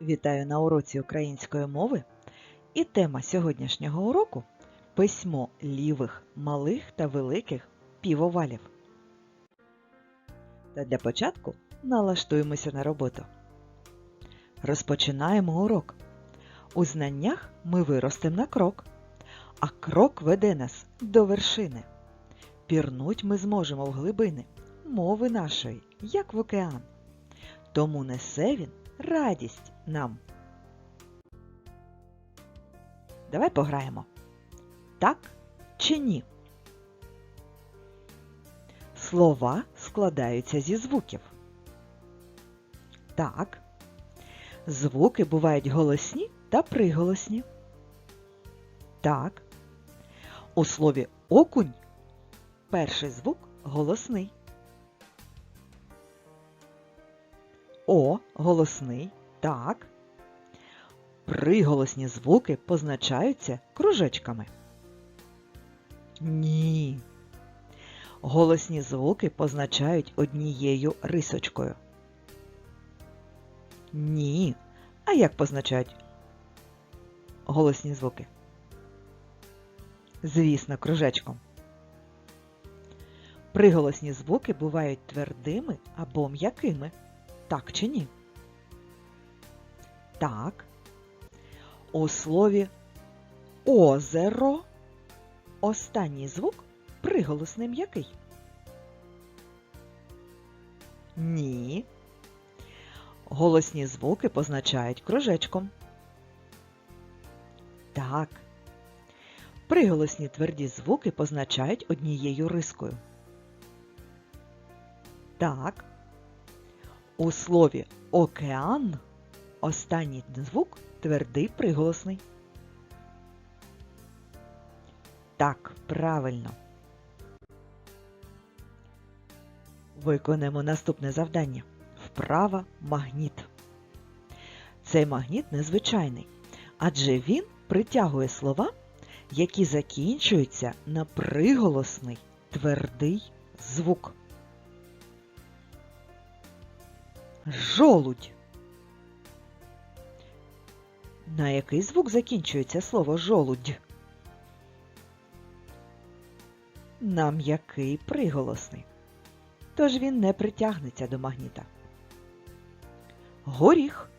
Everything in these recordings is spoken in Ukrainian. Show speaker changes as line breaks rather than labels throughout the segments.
Вітаю на уроці української мови. І тема сьогоднішнього уроку письмо лівих, малих та великих півовалів. Та для початку налаштуємося на роботу. Розпочинаємо урок. У знаннях ми виростемо на крок, а крок веде нас до вершини. Пірнуть ми зможемо в глибини мови нашої, як в океан. Тому несе він радість нам. Давай пограємо. Так чи ні? Слова складаються зі звуків. Так. Звуки бувають голосні та приголосні. Так. У слові окунь перший звук голосний. О голосний. Так. Приголосні звуки позначаються кружечками. Ні. Голосні звуки позначають однією рисочкою. Ні. А як позначають голосні звуки? Звісно, кружечком. Приголосні звуки бувають твердими або м'якими. Так чи ні? Так. У слові озеро останній звук приголосний м'який. Ні. Голосні звуки позначають кружечком. Так. Приголосні тверді звуки позначають однією рискою. Так. У слові океан останній звук твердий приголосний. Так, правильно. Виконаємо наступне завдання. Вправа магніт. Цей магніт незвичайний, адже він притягує слова, які закінчуються на приголосний твердий звук. Жолудь. На який звук закінчується слово жолудь? На м'який приголосний. Тож він не притягнеться до магніта. Горіх.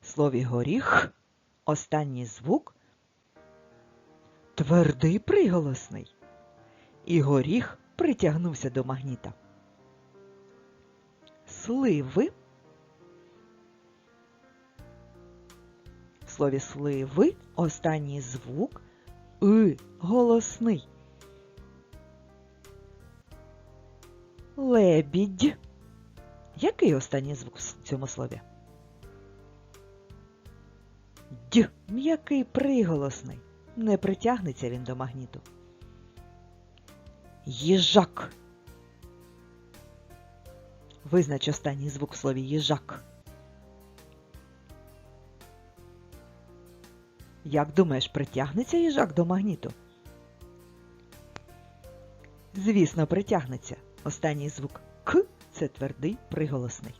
В слові горіх останній звук твердий приголосний. І горіх притягнувся до магніта. Сливи. В слові сливи останній звук и голосний. Лебідь. Який останній звук в цьому слові? Д. М'який приголосний. Не притягнеться він до магніту. Їжак. Визнач останній звук в слові їжак. Як думаєш, притягнеться їжак до магніту? Звісно, притягнеться. Останній звук К це твердий приголосний.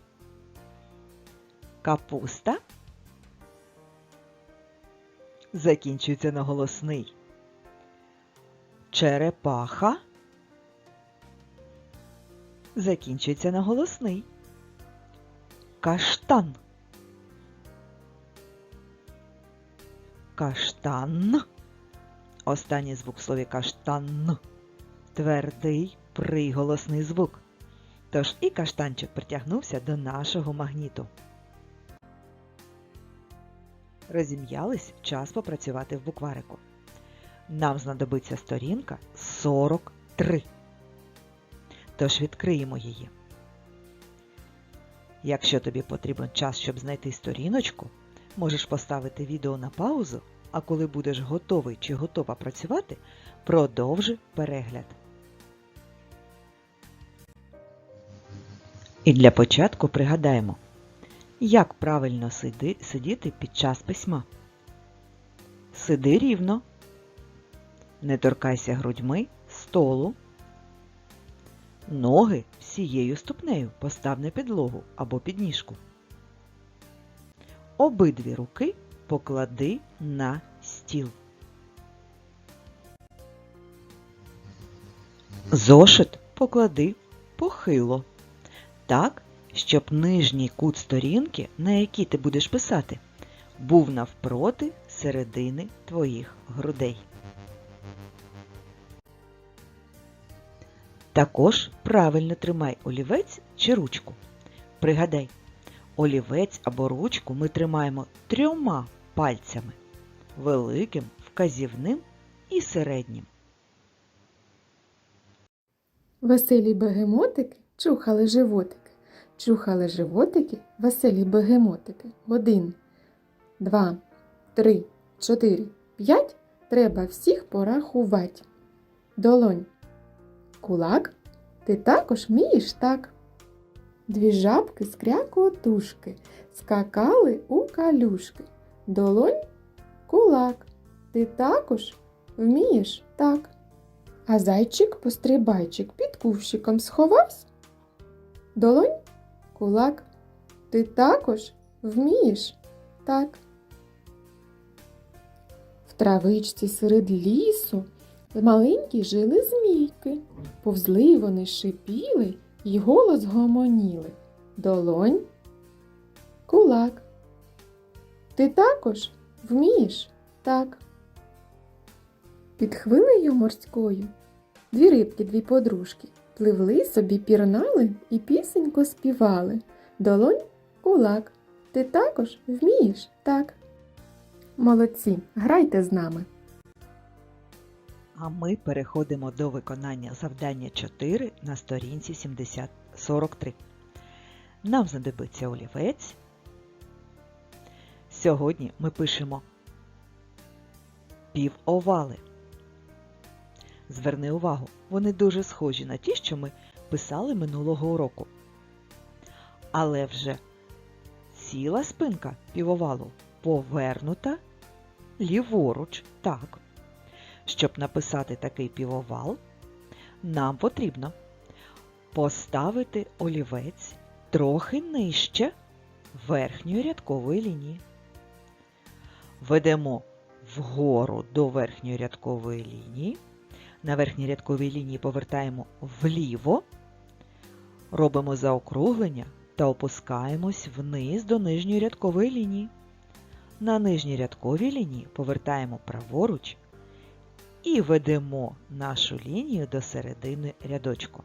Капуста закінчується на голосний. Черепаха закінчується на голосний. Каштан. Каштан. Останній звук в слові каштан. Твердий приголосний звук. Тож і каштанчик притягнувся до нашого магніту. Розім'ялись час попрацювати в букварику. Нам знадобиться сторінка 43. Тож відкриємо її. Якщо тобі потрібен час, щоб знайти сторіночку, можеш поставити відео на паузу, а коли будеш готовий чи готова працювати, продовжи перегляд. І для початку пригадаємо, як правильно сиди, сидіти під час письма. Сиди рівно. Не торкайся грудьми столу. Ноги всією ступнею постав на підлогу або підніжку. Обидві руки поклади на стіл. Зошит поклади похило, так, щоб нижній кут сторінки, на якій ти будеш писати, був навпроти середини твоїх грудей. Також правильно тримай олівець чи ручку. Пригадай, олівець або ручку ми тримаємо трьома пальцями великим, вказівним і середнім.
Веселі бегемотики чухали животики. Чухали животики, веселі бегемотики. Один, два, три, чотири, п'ять. Треба всіх порахувати. Долонь. Кулак. Ти також вмієш так. Дві жабки з крякотушки скакали у калюшки. Долонь. Кулак. Ти також вмієш так. А зайчик-пострибайчик під кущиком сховався. Долонь, кулак, ти також вмієш так. В травичці серед лісу маленькі жили змійки. Повзли вони шипіли й голос гомоніли. Долонь, кулак. Ти також вмієш так. Під хвилею морською дві рибки, дві подружки, пливли собі, пірнали і пісенько співали. Долонь, кулак, ти також вмієш так. Молодці, грайте з нами.
А ми переходимо до виконання завдання 4 на сторінці 70 43. Нам знадобиться олівець. Сьогодні ми пишемо півовали. Зверни увагу, вони дуже схожі на ті, що ми писали минулого уроку. Але вже ціла спинка півовалу повернута ліворуч. Так. Щоб написати такий півовал, нам потрібно поставити олівець трохи нижче верхньої рядкової лінії. Ведемо вгору до верхньої рядкової лінії. На верхній рядковій лінії повертаємо вліво, робимо заокруглення та опускаємось вниз до нижньої рядкової лінії. На нижній рядковій лінії повертаємо праворуч і ведемо нашу лінію до середини рядочку.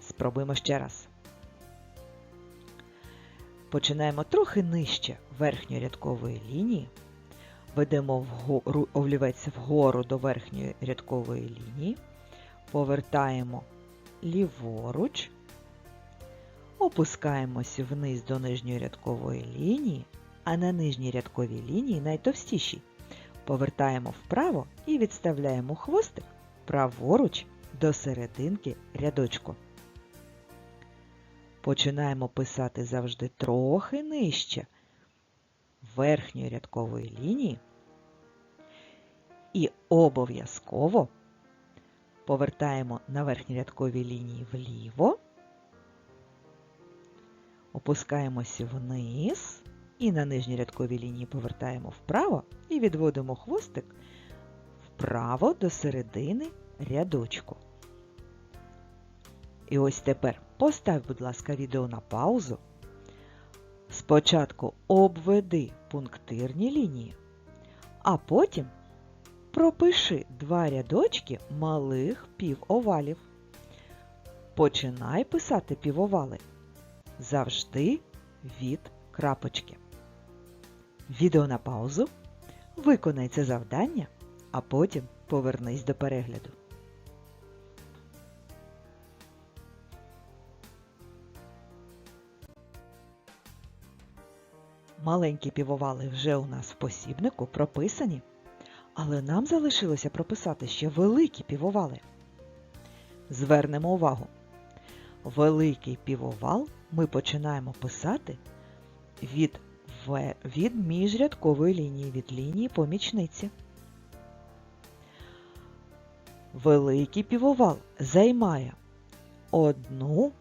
Спробуємо ще раз. Починаємо трохи нижче верхньої рядкової лінії. Ведемо вгору, олівець вгору до верхньої рядкової лінії, повертаємо ліворуч, опускаємось вниз до нижньої рядкової лінії, а на нижній рядковій лінії найтовстішій. Повертаємо вправо і відставляємо хвостик праворуч до серединки рядочку. Починаємо писати завжди трохи нижче верхньої рядкової лінії і обов'язково повертаємо на верхній рядковій лінії вліво, опускаємось вниз і на нижній рядковій лінії повертаємо вправо і відводимо хвостик вправо до середини рядочку. І ось тепер постав, будь ласка, відео на паузу. Спочатку обведи пунктирні лінії, а потім пропиши два рядочки малих півовалів. Починай писати півовали завжди від крапочки. Відео на паузу. Виконай це завдання, а потім повернись до перегляду. Маленькі півовали вже у нас в посібнику прописані, але нам залишилося прописати ще великі півовали. Звернемо увагу. Великий півовал ми починаємо писати від, в, від міжрядкової лінії, від лінії помічниці. великий півовал займає одну,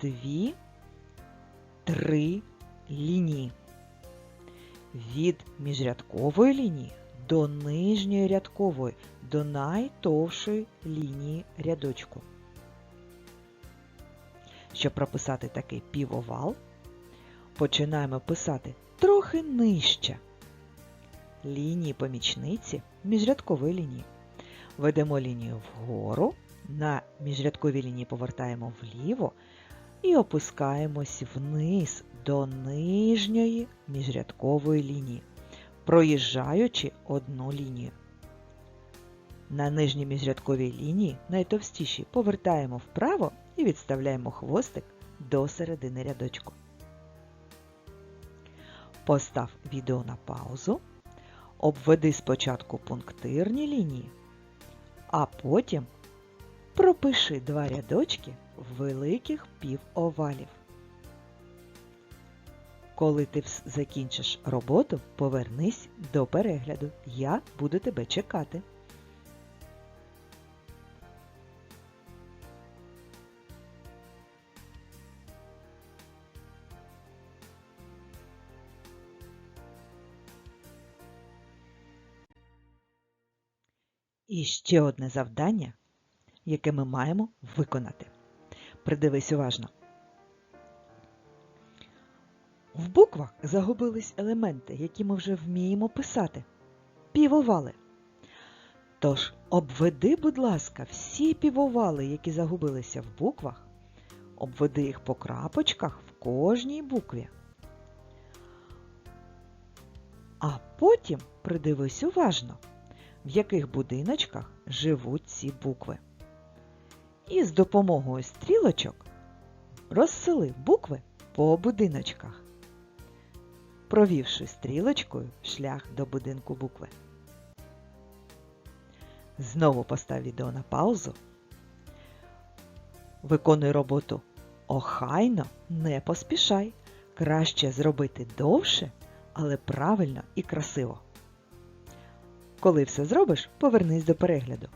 дві, три лінії. Від міжрядкової лінії до нижньої рядкової, до найтовшої лінії рядочку. Щоб прописати такий півовал, починаємо писати трохи нижче лінії помічниці міжрядкової лінії. Ведемо лінію вгору, на міжрядковій лінії повертаємо вліво і опускаємось вниз до нижньої міжрядкової лінії, проїжджаючи одну лінію. На нижній міжрядковій лінії найтовстіші повертаємо вправо і відставляємо хвостик до середини рядочку. Постав відео на паузу. Обведи спочатку пунктирні лінії, а потім пропиши два рядочки великих півовалів. Коли ти закінчиш роботу, повернись до перегляду. Я буду тебе чекати. І ще одне завдання, яке ми маємо виконати. Придивись уважно. В буквах загубились елементи, які ми вже вміємо писати. Півовали. Тож обведи, будь ласка, всі півовали, які загубилися в буквах, обведи їх по крапочках в кожній букві. А потім придивись уважно, в яких будиночках живуть ці букви. І з допомогою стрілочок розсели букви по будиночках, провівши стрілочкою шлях до будинку букви. Знову постав відео на паузу. Виконуй роботу охайно, не поспішай. Краще зробити довше, але правильно і красиво. Коли все зробиш, повернись до перегляду.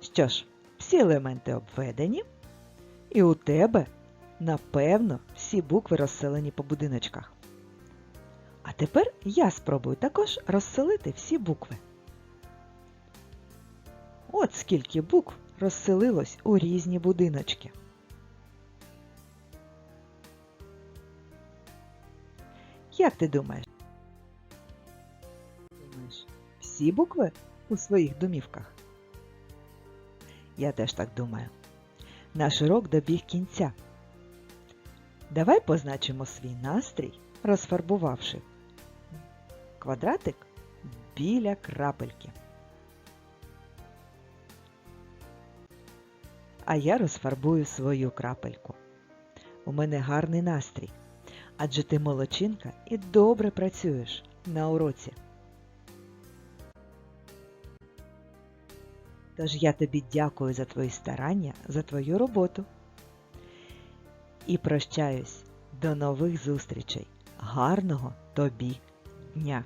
Що ж, всі елементи обведені, і у тебе, напевно, всі букви розселені по будиночках. А тепер я спробую також розселити всі букви. От скільки букв розселилось у різні будиночки. Як ти думаєш? Думаєш, всі букви у своїх домівках? Я теж так думаю. Наш урок добіг кінця. Давай позначимо свій настрій, розфарбувавши квадратик біля крапельки. А я розфарбую свою крапельку. У мене гарний настрій, адже ти молодчинка і добре працюєш на уроці. Тож я тобі дякую за твої старання, за твою роботу. І прощаюсь до нових зустрічей. Гарного тобі дня!